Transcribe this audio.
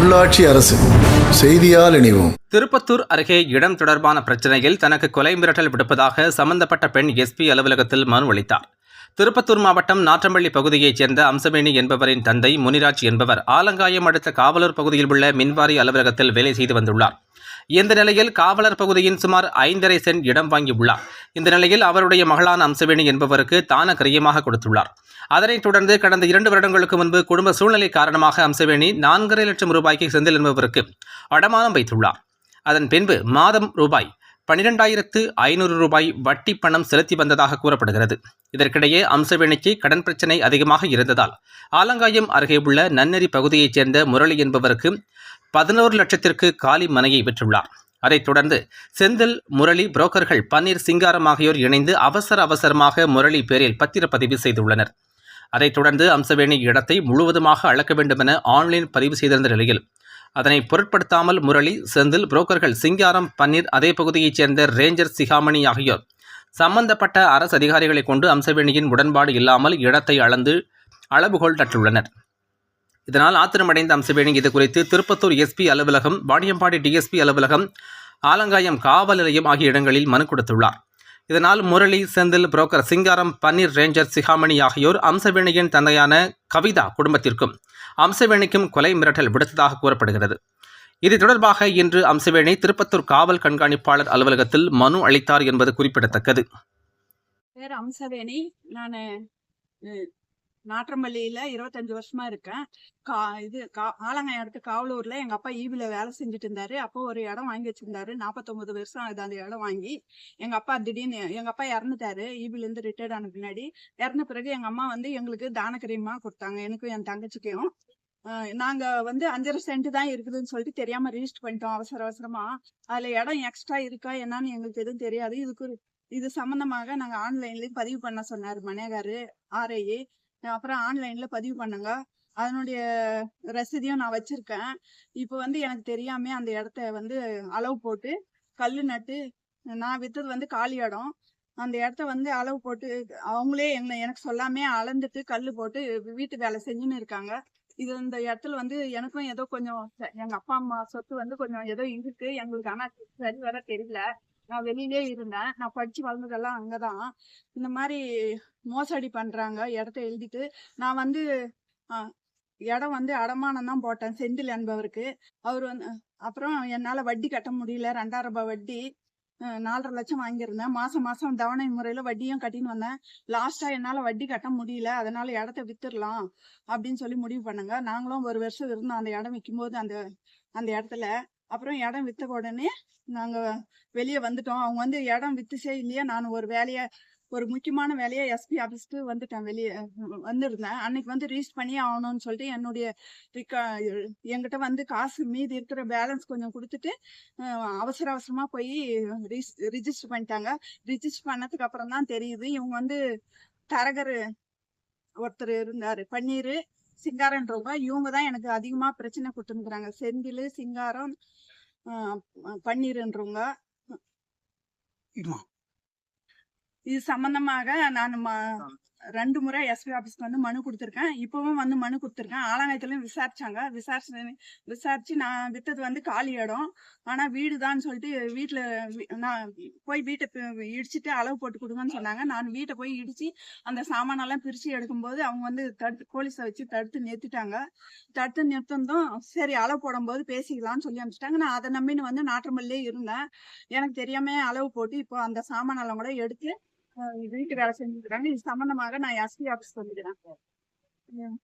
உள்ளாட்சி அரசு. செய்தியால் இணைவோம். திருப்பத்தூர் அருகே இடம் தொடர்பான பிரச்சனையில் தனக்கு கொலை மிரட்டல் விடுப்பதாக சம்பந்தப்பட்ட பெண் எஸ்பி அலுவலகத்தில் மனு அளித்தார். திருப்பத்தூர் மாவட்டம் நாற்றம்பள்ளி பகுதியைச் சேர்ந்த அம்சவேணி என்பவரின் தந்தை முனிராஜ் என்பவர் ஆலங்காயம் அடுத்த காவலூர் பகுதியில் உள்ள மின்வாரி அலுவலகத்தில் வேலை செய்து வந்துள்ளார். இந்த நிலையில் காவலர் பகுதியின் சுமார் ஐந்தரை சென்ட் இடம் வாங்கியுள்ளார். இந்த நிலையில் அவருடைய மகளான அம்சவேணி என்பவருக்கு தான கிரியமாக கொடுத்துள்ளார். அதனைத் தொடர்ந்து கடந்த இரண்டு வருடங்களுக்கு முன்பு குடும்ப சூழ்நிலை காரணமாக அம்சவேணி நான்கரை லட்சம் ரூபாய்க்கு செந்தில் என்பவருக்கு அடமானம் வைத்துள்ளார். அதன் பின்பு மாதம் ரூபாய் பனிரெண்டாயிரத்து ஐநூறு ரூபாய் வட்டி பணம் செலுத்தி வந்ததாக கூறப்படுகிறது. இதற்கிடையே அம்சவேணிக்கு கடன் பிரச்சினை அதிகமாக இருந்ததால் ஆலங்காயம் அருகே உள்ள நன்னெறி பகுதியைச் சேர்ந்த முரளி என்பவருக்கு பதினோரு லட்சத்திற்கு காலி மனையை விற்றுள்ளார் அதைத் தொடர்ந்து செந்தில் முரளி புரோக்கர்கள் பன்னீர் சிங்காரம் ஆகியோர் இணைந்து அவசர அவசரமாக முரளி பேரில் பத்திரப்பதிவு செய்துள்ளனர். அதைத் தொடர்ந்து அம்சவேணி இடத்தை முழுவதுமாக அளக்க வேண்டுமென ஆன்லைன் பதிவு செய்திருந்த நிலையில் அதனை பொருட்படுத்தாமல் முரளி செந்தில் புரோக்கர்கள் சிங்காரம் பன்னீர் அதே பகுதியைச் சேர்ந்த ரேஞ்சர் சிகாமணி ஆகியோர் சம்பந்தப்பட்ட அரசு அதிகாரிகளை கொண்டு அம்சவேணியின் உடன்பாடு இல்லாமல் இடத்தை அளந்து அளவுகோல் நட்டுள்ளனர் இதனால் ஆத்திரமடைந்த அம்சவேணி இது குறித்து திருப்பத்தூர் எஸ்பி அலுவலகம் வாணியம்பாடி டிஎஸ்பி அலுவலகம் ஆலங்காயம் காவல் நிலையம் ஆகிய இடங்களில் மனு கொடுத்துள்ளார். இதனால் முரளி செந்தில் புரோக்கர் சிங்காரம் பன்னீர் ரேஞ்சர் சிகாமணி ஆகியோர் அம்சவேணியின் தந்தையான கவிதா குடும்பத்திற்கும் அம்சவேணிக்கும் கொலை மிரட்டல் விடுத்ததாக கூறப்படுகிறது. இது தொடர்பாக இன்று அம்சவேணி திருப்பத்தூர் காவல் கண்காணிப்பாளர் அலுவலகத்தில் மனு அளித்தார் என்பது குறிப்பிடத்தக்கது. பேர் அம்சவேணி நான் நாற்றம்பள்ளியில இருபத்தஞ்சு வருஷமா இருக்கேன். கா இது கா ஆலங்காயம் அடுத்து காவலூர்ல எங்க அப்பா ஈபில வேலை செஞ்சுட்டு இருந்தாரு அப்போ ஒரு இடம் வாங்கி வச்சிருந்தாரு. நாற்பத்தொன்பது வருஷம் ஆகுது அந்த இடம் வாங்கி. எங்க அப்பா திடீர்னு எங்க அப்பா இறந்துட்டாரு. ஈபில இருந்து ரிட்டையர்ட் ஆன பின்னாடி. இறந்த பிறகு எங்க அம்மா வந்து எங்களுக்கு தானக்கிரியமா கொடுத்தாங்க. எனக்கும் என் தங்கச்சிக்கும். நாங்க வந்து அஞ்சரை சென்ட் தான் இருக்குதுன்னு சொல்லிட்டு தெரியாம ரிஜிஸ்டர் பண்ணிட்டோம். அவசர அவசரமா. அதுல இடம் எக்ஸ்ட்ரா இருக்கா என்னன்னு எங்களுக்கு எதுவும் தெரியாது. இதுக்கு இது சம்பந்தமாக நாங்க ஆன்லைன்லயும் பதிவு பண்ண சொன்னாரு மனேகாரு ஆர்ஐஏ அப்புறம் ஆன்லைன்ல பதிவு பண்ணுங்க. அதனுடைய ரசீதியும் நான் வச்சிருக்கேன். இப்போ வந்து எனக்கு தெரியாம அந்த இடத்த வந்து அளவு போட்டு கல் நட்டு நான் வித்தது வந்து காலி இடம். அந்த இடத்த வந்து அளவு போட்டு அவங்களே என்ன எனக்கு சொல்லாமே அளந்துட்டு கல் போட்டு வீட்டு வேலை செஞ்சுன்னு இருக்காங்க. இது இந்த இடத்துல வந்து எனக்கும் ஏதோ கொஞ்சம் எங்க அப்பா அம்மா சொத்து வந்து கொஞ்சம் ஏதோ இருக்கு. எங்களுக்கு ஆனா சரி வர தெரியல. நான் வெளியிலே இருந்தேன். நான் படிச்சு வளர்ந்ததெல்லாம் அங்கதான். இந்த மாதிரி மோசடி பண்றாங்க இடத்த எழுதிட்டு. நான் வந்து இடம் வந்து அடமானம் தான் போட்டேன் செந்தில் என்பவருக்கு. அவர் வந்து அப்புறம் என்னால வட்டி கட்ட முடியல ரெண்டாயிரம் ரூபாய் வட்டி நாலரை லட்சம் வாங்கியிருந்தேன். மாசம் மாசம் தவணை முறையில வட்டியும் கட்டின்னு வந்தேன். லாஸ்டா என்னால வட்டி கட்ட முடியல அதனால இடத்த வித்துடலாம் அப்படின்னு சொல்லி முடிவு பண்ணுங்க. நாங்களும் ஒரு வருஷம் இருந்தோம் அந்த இடம் விற்கும்போது அந்த அந்த இடத்துல. அப்புறம் இடம் வித்த உடனே நாங்கள் வெளியே வந்துட்டோம். அவங்க வந்து இடம் வித்துச்சே இல்லையா? நான் ஒரு வேலையை ஒரு முக்கியமான வேலையை எஸ்பி ஆஃபீஸ்க்கு வந்துட்டேன் வெளியே வந்திருந்தேன். அன்னைக்கு வந்து ரீச் பண்ணி ஆகணும்னு சொல்லிட்டு என்னுடைய ரிக்கா என்கிட்ட வந்து காசு மீதி இருக்கிற பேலன்ஸ் கொஞ்சம் கொடுத்துட்டு அவசர அவசரமாக போய் ரிஜிஸ்டர் பண்ணிட்டாங்க. ரிஜிஸ்டர் பண்ணதுக்கு அப்புறம் தான் தெரியுது. இவங்க வந்து தரகர் ஒருத்தர் இருந்தார். பன்னீர். சிங்காரன்றவங்க இவங்க தான் எனக்கு அதிகமா பிரச்சனை கொடுத்துருக்குறாங்க செந்தில் சிங்காரம் பன்னீர்ன்றவங்க இது சம்பந்தமாக நான் ரெண்டு முறை எஸ்பி ஆஃபீஸ்க்கு வந்து மனு கொடுத்துருக்கேன். இப்போவும் வந்து மனு கொடுத்துருக்கேன். ஆலங்காயத்துலயும் விசாரிச்சாங்க. விசாரிச்சு விசாரிச்சு நான் வித்தது வந்து காலி இடம். ஆனா வீடுதான்னு சொல்லிட்டு வீட்டில் நான் போய் வீட்டை இடிச்சுட்டு இடிச்சிட்டு அளவு போட்டு கொடுங்கன்னு சொன்னாங்க. நான் வீட்டை போய் இடிச்சு அந்த சாமானெல்லாம் பிரித்து எடுக்கும்போது அவங்க வந்து தடுத்து போலீஸை வச்சு தடுத்து நிறுத்திட்டாங்க. தடுத்து நிறுத்தந்தும் சரி அளவு போடும்போது பேசிக்கலாம்னு சொல்லி அனுப்பிச்சிட்டாங்க. நான் அதை நம்பின்னு வந்து நாற்றமல்லே இருந்தேன். எனக்கு தெரியாமல் அளவு போட்டு இப்போ அந்த சாமானெல்லாம் கூட எடுத்து வீட்டு வேலை செஞ்சுக்கிறாங்க இது சம்பந்தமாக நான் எஸ்பி ஆஃபீஸ் வந்துக்கிறேன்